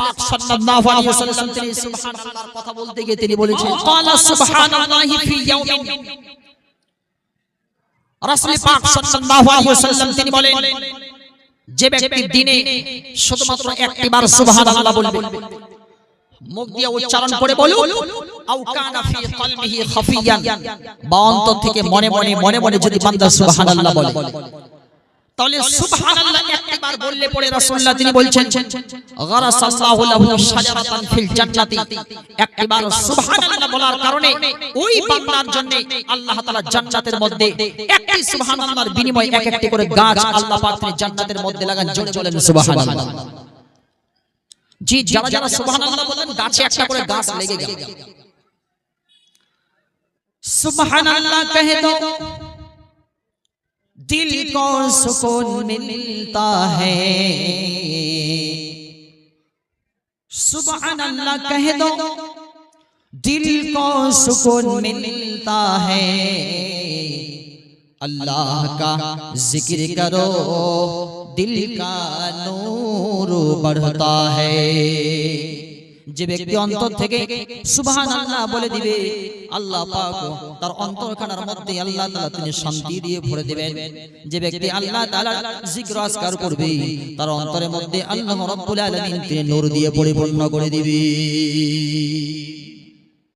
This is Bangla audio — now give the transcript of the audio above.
পাক সাল্লাল্লাহু আলাইহি ওয়াসাল্লাম তিনি সুবহানাল্লাহর কথা বলতে গিয়ে তিনি বলেছেন ক্বালা সুবহানাল্লাহি ফি ইয়াউমিন। রাসূল পাক সাল্লাল্লাহু আলাইহি ওয়াসাল্লাম তিনি বলেন যে ব্যক্তি দিনে শুধুমাত্র একটি বার সুবহানাল্লাহ বলবে। মুখ দিয়ে উচ্চারণ করে বলুন আও কানা ফি কলবিহি খাফিয়ান। বা অন্তর থেকে মনে মনে মনে মনে যদি বান্দা সুবহানাল্লাহ বলে। তাহলে সুবহানাল্লাহ একবার বললে পরে রাসূলুল্লাহ তিনি বলছেন গারাসাল্লাহু লাহু শাজারাতান ফিল জান্নাতি। একবার সুবহানাল্লাহ বলার কারণে ওই বান্দার জন্য আল্লাহ তাআলা জান্নাতের মধ্যে একটি সুবহানাল্লাহর বিনিময়ে এক একটি করে গাছ আল্লাহ পাক তিনি জান্নাতের মধ্যে লাগান জোরে বলেন সুবহানাল্লাহ। জি যারা যারা সুবহানাল্লাহ বলেন গাছে একটা করে গাছ লেগে গেল। সুবহানাল্লাহ কহে দো दिल को सुकून मिलता है। सुबहान अल्लाह कह दो, दिल को सुकून मिलता है। अल्लाह का ज़िक्र करो, दिल का नूर बढ़ता है। যে ব্যক্তি অন্তর থেকে সুবহান আল্লাহ বলে দিবে আল্লাহ পাক তার অন্তরখানার মধ্যে আল্লাহ তাআলা তিনি শান্তি দিয়ে ভরে দিবেন। যে ব্যক্তি আল্লাহ তাআলা জিকির আজকার করবে তার অন্তরের মধ্যে আল্লাহ রাব্বুল আলামিন তিনি নূর দিয়ে পরিপূর্ণ করে দিবে।